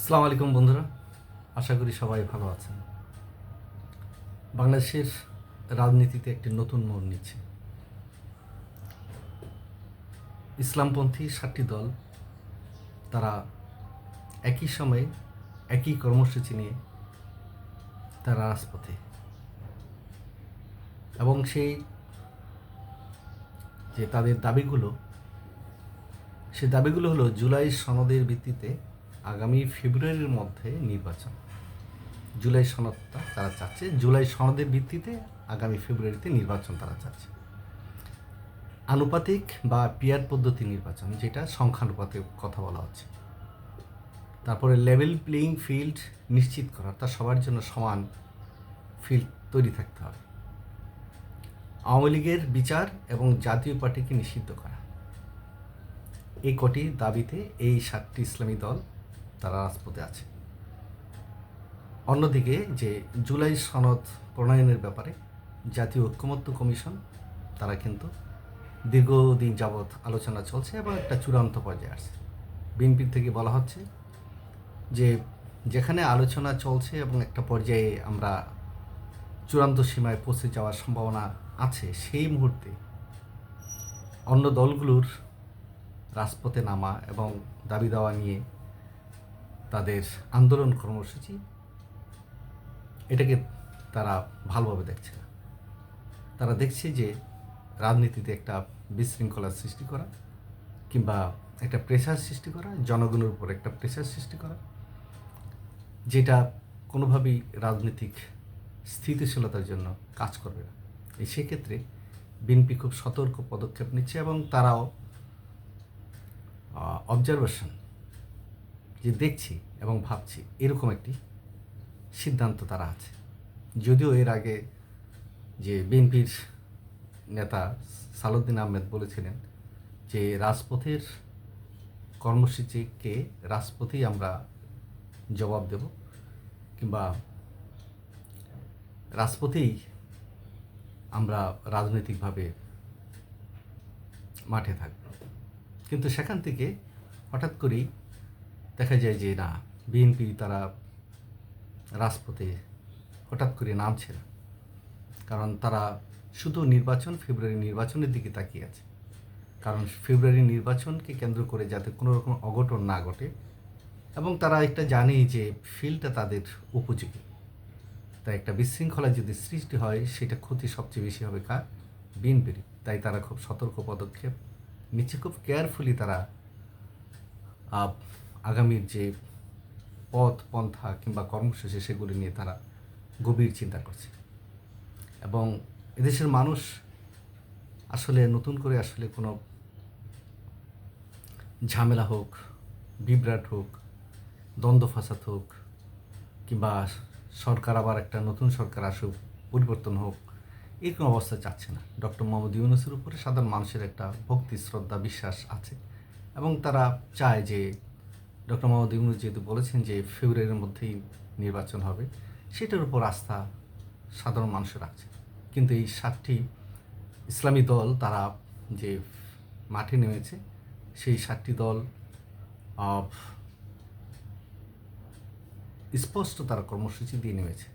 আসসালামু আলাইকুম বন্ধুরা, আশা করি সবাই ভালো আছেন। বাংলাদেশের রাজনীতিতে একটি নতুন মোড় নিচ্ছে। ইসলামপন্থী সাতটি দল, তারা একই সময়ে একই কর্মসূচি নিয়ে তারা রাজপথে। এবং সেই যে তাদের দাবিগুলো সে দাবিগুলো হলো জুলাই সনদের ভিত্তিতে আগামী ফেব্রুয়ারির মধ্যে নির্বাচন। জুলাই সনদটা তারা চাচ্ছে। জুলাই সনদের ভিত্তিতে আগামী ফেব্রুয়ারিতে নির্বাচন তারা চাচ্ছে। আনুপাতিক বা পিয়ার পদ্ধতি নির্বাচন, যেটা সংখ্যানুপাতে কথা বলা হচ্ছে। তারপরে লেভেল প্লেয়িং ফিল্ড নিশ্চিত করা তা সবার জন্য সমান ফিল্ড তৈরি থাকতে হবে। আওয়ামী লীগের বিচার এবং জাতীয় পার্টিকে নিষিদ্ধ করা। এই কটি দাবিতে এই সাতটি ইসলামী দল তারা রাজপথে আছে। অন্যদিকে যে জুলাই সনদ প্রণয়নের ব্যাপারে জাতীয় ঐক্যমত্য কমিশন, তারা কিন্তু দীর্ঘদিন যাবৎ আলোচনা চলছে এবং একটা চূড়ান্ত পর্যায়ে আসছে। বিএনপির থেকে বলা হচ্ছে যে যেখানে আলোচনা চলছে এবং একটা পর্যায়ে আমরা চূড়ান্ত সীমায় পৌঁছে যাওয়ার সম্ভাবনা আছে, সেই মুহূর্তে অন্য দলগুলোর রাজপথে নামা এবং দাবি দেওয়া নিয়ে তাদের আন্দোলন কর্মসূচি, এটাকে তারা ভালোভাবে দেখছে না। তারা দেখছে যে রাজনীতিতে একটা বিশৃঙ্খলার সৃষ্টি করা কিংবা একটা প্রেশার সৃষ্টি করা, জনগণের উপর একটা প্রেশার সৃষ্টি করা, যেটা কোনোভাবেই রাজনৈতিক স্থিতিশীলতার জন্য কাজ করবে না। এই সেক্ষেত্রে বিএনপি খুব সতর্ক পদক্ষেপ নিচ্ছে এবং তারাও অবজারভেশন যে দেখছি এবং ভাবছি, এরকম একটি সিদ্ধান্ত তারা আছে। যদিও এর আগে যে বিএনপির নেতা সালুদ্দিন আহমেদ বলেছিলেন যে রাজপথের কর্মসূচিকে রাজপথেই আমরা জবাব দেব কিংবা রাজপথেই আমরা রাজনৈতিকভাবে মাঠে থাকব। কিন্তু সেখান থেকে হঠাৎ করেই দেখা যায় যে না, বিএনপি তারা রাজপথে হঠাৎ করে নামছে না। কারণ তারা শুধু নির্বাচন, ফেব্রুয়ারি নির্বাচনের দিকে তাকিয়ে আছে। কারণ ফেব্রুয়ারি নির্বাচনকে কেন্দ্র করে যাতে কোনো রকম অঘটন না ঘটে এবং তারা একটা জানে যে ফিল্ডটা তাদের উপযোগী। তাই একটা বিশৃঙ্খলা যদি সৃষ্টি হয়, সেটা ক্ষতি সবচেয়ে বেশি হবে কার? বিএনপির। তাই তারা খুব সতর্ক পদক্ষেপ নিচ্ছে, খুব কেয়ারফুলি তারা আগামীর যে পথ, পন্থা কিংবা কর্মসূচি, সেগুলি নিয়ে তারা গভীর চিন্তা করছে। এবং এদেশের মানুষ আসলে নতুন করে আসলে কোনো ঝামেলা হোক, বিভ্রাট হোক, দ্বন্দ্ব ফাসাদ হোক কিংবা সরকার আবার একটা নতুন সরকার আসুক, পরিবর্তন হোক, এরকম অবস্থা চাচ্ছে না। ডক্টর মোহাম্মদ ইউনুসের উপরে সাধারণ মানুষের একটা ভক্তি, শ্রদ্ধা, বিশ্বাস আছে এবং তারা চায় যে ডক্টর মোহাম্মদ ইউনুস যেহেতু বলেছেন যে ফেব্রুয়ারির মধ্যেই নির্বাচন হবে, সেটার উপর আস্থা সাধারণ মানুষ রাখছে। কিন্তু এই সাতটি ইসলামী দল তারা যে মাঠে নেমেছে, সেই সাতটি দল স্পষ্ট তারা কর্মসূচি দিয়ে নেমেছে।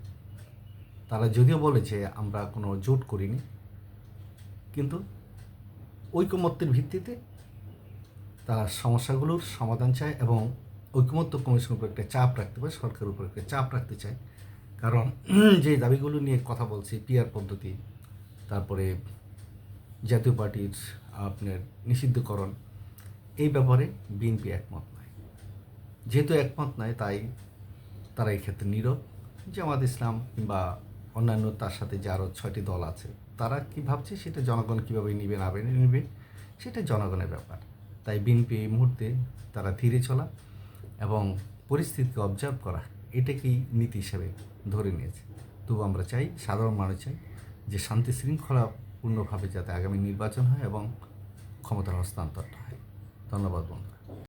তারা যদিও বলে যে আমরা কোনো জোট করিনি, কিন্তু ঐকমত্যের ভিত্তিতে তারা সমস্যাগুলোর সমাধান চায় এবং ঐকমত্য কমিশনের উপর একটা চাপ রাখতে পারে, সরকারের উপর একটা চাপ রাখতে চায়। কারণ যে দাবিগুলো নিয়ে কথা বলছি পিয়ার পদ্ধতি, তারপরে জাতীয় পার্টির আপনার নিষিদ্ধকরণ, এই ব্যাপারে বিএনপি একমত নয়। যেহেতু একমত নয়, তাই তারা এই ক্ষেত্রে নীরব। জামাত ইসলাম কিংবা অন্যান্য তার সাথে যে আরও ছয়টি দল আছে, তারা কি ভাবছে? সেটা জনগণ কীভাবে নিবে, না নেবে? সেটা জনগণের ব্যাপার। তাই বিএনপি এই মুহূর্তে তারা ধীরে চলা। এবং পরিস্থিতিকে অবজার্ভ করা, এটাকেই নীতি হিসেবে ধরে নিয়েছে। তবু আমরা চাই, সাধারণ মানুষ চাই, যে শান্তি শৃঙ্খলাপূর্ণভাবে যাতে আগামী নির্বাচন হয় এবং ক্ষমতার হস্তান্তরটা হয়। ধন্যবাদ বন্ধু।